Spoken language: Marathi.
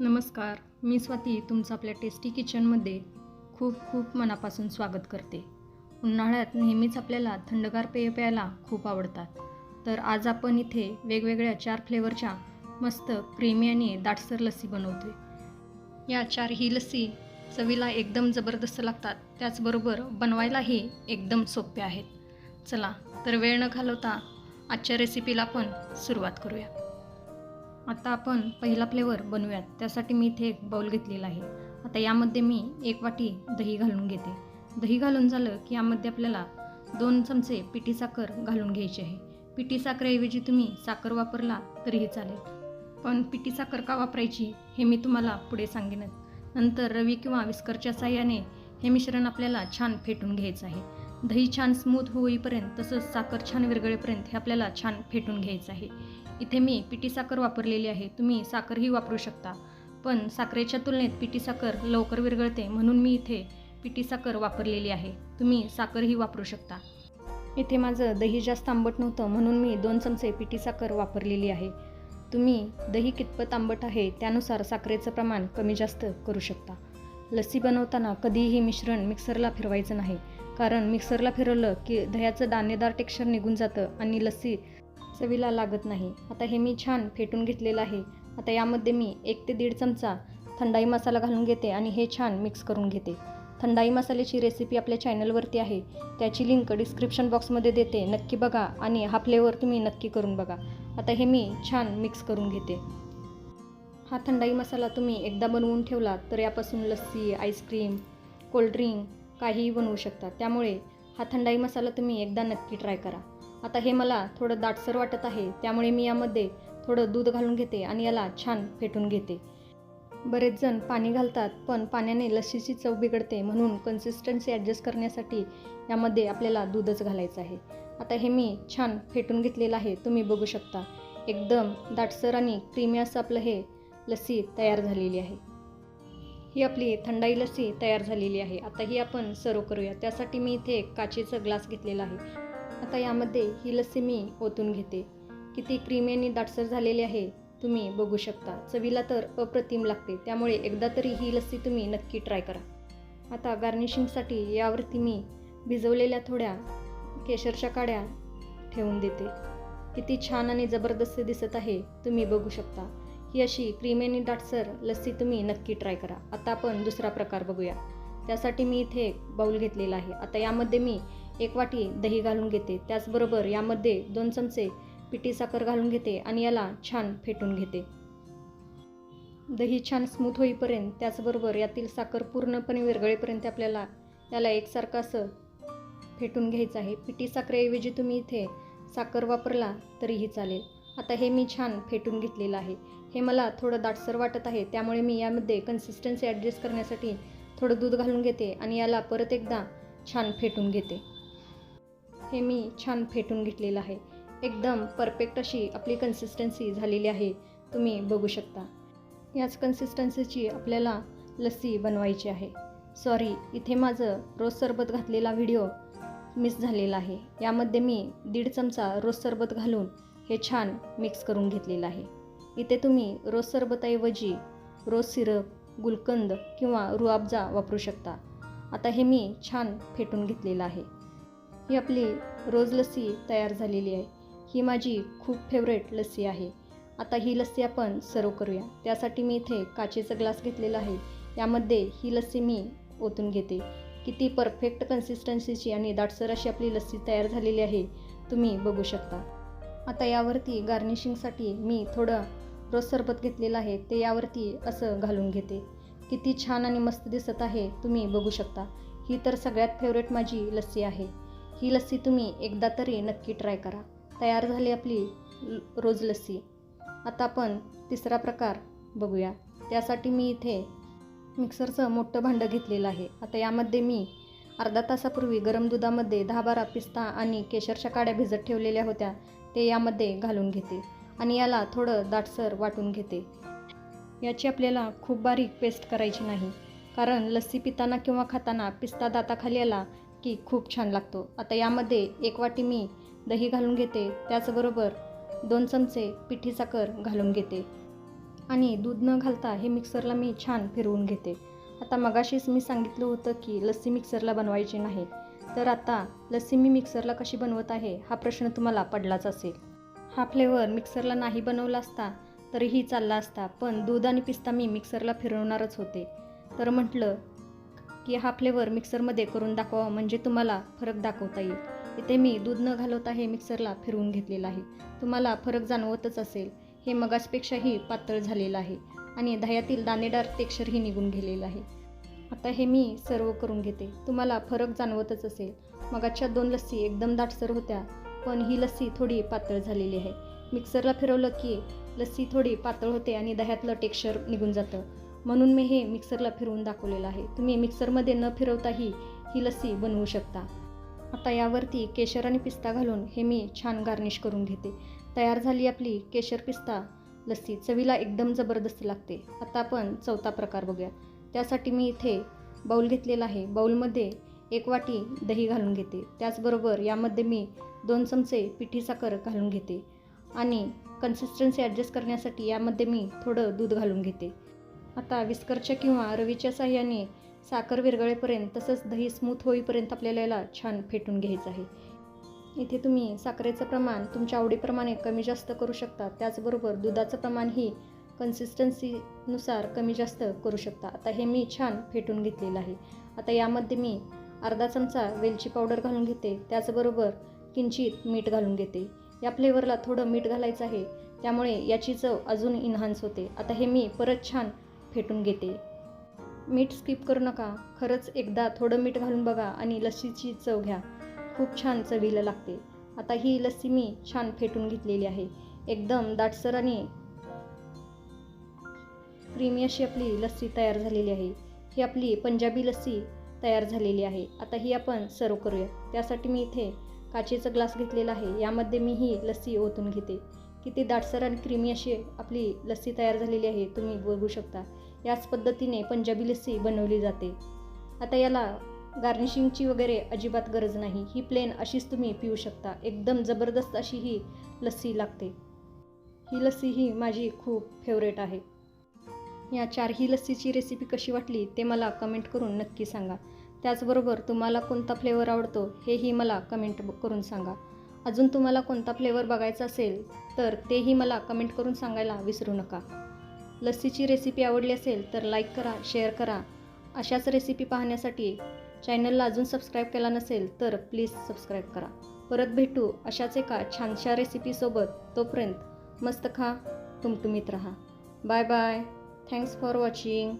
नमस्कार मी स्वाती तुमचं आपल्या टेस्टी किचनमध्ये खूप खूप मनापासून स्वागत करते. उन्हाळ्यात नेहमीच आपल्याला थंडगार पेय प्यायला खूप आवडतात. तर आज आपण इथे वेगवेगळ्या चार फ्लेवरच्या मस्त क्रीमी आणि दाटसर लस्सी बनवतोय. या चारही लस्सी चवीला एकदम जबरदस्त लागतात. त्याचबरोबर बनवायलाही एकदम सोप्या आहेत. चला तर वेळ न घालवता आजच्या रेसिपीला आपण सुरुवात करूया. आता आपण पहिला फ्लेवर बनवूयात. त्यासाठी मी इथे एक बाउल घेतलेला आहे. आता यामध्ये मी एक वाटी दही घालून घेते. दही घालून झालं की यामध्ये आपल्याला दोन चमचे पिठी साखर घालून घ्यायची आहे. पिठी साखरेऐवजी तुम्ही साखर वापरला तरीही चालेल. पण पिठी साखर का वापरायची हे मी तुम्हाला पुढे सांगेनच. नंतर रवी किंवा विस्करच्या साह्याने हे मिश्रण आपल्याला छान फेटून घ्यायचं आहे. दही छान स्मूथ होईपर्यंत तसंच साखर छान विरघळेपर्यंत हे आपल्याला छान फेटून घ्यायचं आहे. इथे मी पिठी साखर वापरलेली आहे. तुम्ही साखरही वापरू शकता. पण साखरेच्या तुलनेत पिठी साखर लवकर विरघळते म्हणून मी इथे पिठी साखर वापरलेली आहे. तुम्ही साखरही वापरू शकता. इथे माझं दही जास्त आंबट नव्हतं म्हणून मी दोन चमचे पिठी साखर वापरलेली आहे. तुम्ही दही कितपत आंबट आहे त्यानुसार साखरेचं प्रमाण कमी जास्त करू शकता. लस्सी बनवताना कधीही मिश्रण मिक्सरला फिरवायचं नाही. कारण मिक्सरला फिरवलं की दह्याचं दाणेदार टेक्स्चर निघून जातं आणि लस्सी चवीला लागत नाही. आता हे मी छान फेटून घेतलेलं आहे. आता यामध्ये मी एक ते दीड चमचा थंडाई मसाला घालून घेते आणि हे छान मिक्स करून घेते. थंडाई मसाल्याची रेसिपी आपल्या चॅनलवरती आहे. त्याची लिंक डिस्क्रिप्शन बॉक्समध्ये देते. नक्की बघा आणि हा फ्लेवर तुम्ही नक्की करून बघा. आता हे मी छान मिक्स करून घेते. हा थंडाई मसाला तुम्ही एकदा बनवून ठेवला तर यापासून लस्सी आईस्क्रीम कोल्ड्रिंक काहीही बनवू शकता. त्यामुळे हा थंडाई मसाला तुम्ही एकदा नक्की ट्राय करा. आता हे मला थोडं दाटसर वाटत आहे त्यामुळे मी यामध्ये थोडं दूध घालून घेते आणि याला छान फेटून घेते. बरेच जण पाणी घालतात पण पाण्याने लस्सीची चव बिघडते म्हणून कन्सिस्टन्सी ॲडजस्ट करण्यासाठी यामध्ये आपल्याला दूधच घालायचं आहे. आता हे मी छान फेटून घेतलेलं आहे तुम्ही बघू शकता. एकदम दाटसर आणि क्रीमी असं आपलं हे लस्सी तयार झालेली आहे. ही आपली थंडाई लस्सी तयार झालेली आहे. आता ही आपण सर्व करूया. त्यासाठी मी इथे एक काचेचं ग्लास घेतलेला आहे. आता यामध्ये ही लस्सी मी ओतून घेते. किती क्रीमेनी दाटसर झालेली आहे तुम्ही बघू शकता. चवीला तर अप्रतिम लागते त्यामुळे एकदा तरी ही लस्सी तुम्ही नक्की ट्राय करा. आता गार्निशिंगसाठी यावरती मी भिजवलेल्या थोड्या केशरच्या काड्या ठेवून देते. किती छान आणि जबरदस्त दिसत आहे तुम्ही बघू शकता. ही अशी क्रीमेनी दाटसर लस्सी तुम्ही नक्की ट्राय करा. आता आपण दुसरा प्रकार बघूया. त्यासाठी मी इथे एक बाऊल घेतलेला आहे. आता यामध्ये मी एक वाटी दही घालून घेते. त्याचबरोबर यामध्ये दोन चमचे पिठी साखर घालून घेते आणि याला छान फेटून घेते. दही छान स्मूथ होईपर्यंत त्याचबरोबर यातील साखर पूर्णपणे विरघळेपर्यंत आपल्याला याला एकसारखं असं फेटून घ्यायचं आहे. पिठी साखरेऐवजी तुम्ही इथे साखर वापरला तरीही चालेल. आता हे मी छान फेटून घेतलेलं आहे. हे मला थोडं दाटसर वाटत आहे. त्यामुळे मी यामध्ये कन्सिस्टन्सी ॲडजस्ट करण्यासाठी थोडं दूध घालून घेते आणि याला परत एकदा छान फेटून घेते. हे मी छान फेटून घेतलेलं आहे. एकदम परफेक्ट अशी आपली कन्सिस्टन्सी झालेली आहे. तुम्ही बघू शकता. याच कन्सिस्टन्सीची आपल्याला लस्सी बनवायची आहे. सॉरी इथे माझं रोज सरबत घातलेला व्हिडिओ मिस झालेला आहे. यामध्ये मी दीड चमचा रोज सरबत घालून हे छान मिक्स करून घेतलेलं आहे. इथे तुम्ही रोज सरबताऐवजी रोज सिरप गुलकंद किंवा रुआबजा वापरू शकता. आता हे मी छान फेटून घेतलेलं आहे. ही आपली रोज लस्सी तयार झालेली आहे. ही माझी खूप फेवरेट लस्सी आहे. आता ही लस्सी आपण सर्व करूया. त्यासाठी मी इथे काचेचा ग्लास घेतलेला आहे. यामध्ये ही लस्सी मी ओतून घेते. किती परफेक्ट कन्सिस्टन्सीची आणि दाटसर अशी आपली लस्सी तयार झालेली आहे तुम्ही बघू शकता. आता यावरती गार्निशिंगसाठी मी थोडं रोज सरबत घेतलेलं आहे. ते यावरती असं घालून घेते. किती छान आणि मस्त दिसत आहे तुम्ही बघू शकता. ही तर सगळ्यात फेवरेट माझी लस्सी आहे. ही लस्सी तुम्ही एकदा तरी नक्की ट्राय करा. तयार झाली आपली रोज लस्सी. आता आपण तिसरा प्रकार बघूया. त्यासाठी मी इथे मिक्सरचं मोठं भांडं घेतलेलं आहे. आता यामध्ये मी अर्धा तासापूर्वी गरम दुधामध्ये दहा बारा पिस्ता आणि केशरच्या काड्या भिजत ठेवलेल्या होत्या. ते यामध्ये घालून घेते आणि याला थोडं दाटसर वाटून घेते. याची आपल्याला खूप बारीक पेस्ट करायची नाही. कारण लस्सी पिताना किंवा खाताना पिस्ता दाताखाली आला की खूप छान लागतो. आता यामध्ये एक वाटी मी दही घालून घेते. त्याचबरोबर दोन चमचे पिठी साखर घालून घेते. आणि दूध न घालता हे मिक्सरला मी छान फिरवून घेते. आता मगाशीच मी सांगितलं होतं की लस्सी मिक्सरला बनवायची नाही. तर आता लस्सी मी मिक्सरला कशी बनवत आहे हा प्रश्न तुम्हाला पडलाच असेल. हा फ्लेवर मिक्सरला नाही बनवला असता तरीही चालला असता पण दूध आणि पिस्ता मी मिक्सरला फिरवणारच होते. तर म्हटलं की हा फ्लेवर मिक्सरमध्ये करून दाखवा म्हणजे तुम्हाला फरक दाखवता येईल. इथे मी दूध न घालवता हे मिक्सरला फिरवून घेतलेलं आहे. तुम्हाला फरक जाणवतच असेल. हे मगाचपेक्षाही पातळ झालेलं आहे आणि दह्यातील दाणेदार टेक्स्चरही निघून गेलेलं आहे. आता हे मी सर्व करून घेते. तुम्हाला फरक जाणवतच असेल. मगाच्या दोन लस्सी एकदम दाटसर होत्या पण ही लस्सी थोडी पातळ झालेली आहे. मिक्सरला फिरवलं की लस्सी थोडी पातळ होते आणि दह्यातलं टेक्स्चर निघून जातं. म्हणून मी हे मिक्सरला फिरवून दाखवलेलं आहे. तुम्ही मिक्सरमध्ये न फिरवताही ही लस्सी बनवू शकता. आता यावरती केशर आणि पिस्ता घालून हे मी छान गार्निश करून घेते. तयार झाली आपली केशर पिस्ता लस्सी. चवीला एकदम जबरदस्त लागते. आता आपण चौथा प्रकार बघूया. त्यासाठी मी इथे बाऊल घेतलेला आहे. बाऊलमध्ये एक वाटी दही घालून घेते. त्याचबरोबर यामध्ये मी दोन चमचे पिठी साखर घालून घेते. आणि कन्सिस्टन्सी ॲडजस्ट करण्यासाठी यामध्ये मी थोडं दूध घालून घेते. आता विस्करच्या किंवा रवीच्या साह्याने साखर विरघळेपर्यंत तसंच दही स्मूथ होईपर्यंत आपल्याला याला छान फेटून घ्यायचं आहे. इथे तुम्ही साखरेचं प्रमाण तुमच्या आवडीप्रमाणे कमी जास्त करू शकता. त्याचबरोबर दुधाचं प्रमाणही कन्सिस्टन्सीनुसार कमी जास्त करू शकता. आता हे मी छान फेटून घेतलेलं आहे. आता यामध्ये मी अर्धा चमचा वेलची पावडर घालून घेते. त्याचबरोबर किंचित मीठ घालून घेते. या फ्लेवरला थोडं मीठ घालायचं आहे. त्यामुळे याची चव अजून इन्हान्स होते. आता हे मी परत छान फेटून घेते. मीठ स्किप करू नका. खरंच एकदा थोडं मीठ घालून बघा आणि लस्सीची चव घ्या. खूप छान चवीला लागते. आता ही लस्सी मी छान फेटून घेतलेली आहे. एकदम दाटसर आणि क्रीमी अशी आपली लस्सी तयार झालेली आहे. ही आपली पंजाबी लस्सी तयार झालेली आहे. आता ही आपण सर्व करूया. त्यासाठी मी इथे काचेचा ग्लास घेतलेला आहे. यामध्ये मी ही लस्सी ओतून घेते. किती दाटसर आणि क्रीमी अशी आपली लस्सी तयार झालेली आहे तुम्ही बघू शकता. याच पद्धतीने पंजाबी लस्सी बनवली जाते. आता याला गार्निशिंगची वगैरे अजिबात गरज नाही. ही प्लेन अशीच तुम्ही पिऊ शकता. एकदम जबरदस्त अशी ही लस्सी लागते. ही लस्सी ही माझी खूप फेवरेट आहे. या चारही लस्सीची रेसिपी कशी वाटली ते मला कमेंट करून नक्की सांगा. त्याचबरोबर तुम्हाला कोणता फ्लेवर आवडतो हेही मला कमेंट करून सांगा. अजून तुम्हाला कोणता फ्लेवर बघायचा असेल तर तेही मला कमेंट करून सांगायला विसरू नका. लस्सीची रेसिपी आवडली असेल तर लाईक करा शेअर करा. अशाच रेसिपी पाहण्यासाठी चॅनलला अजून सबस्क्राईब केला नसेल तर प्लीज सबस्क्राईब करा. परत भेटू अशाच एका छानशा रेसिपीसोबत तोपर्यंत मस्त खा तुमतुमीत राहा. Bye bye thanks for watching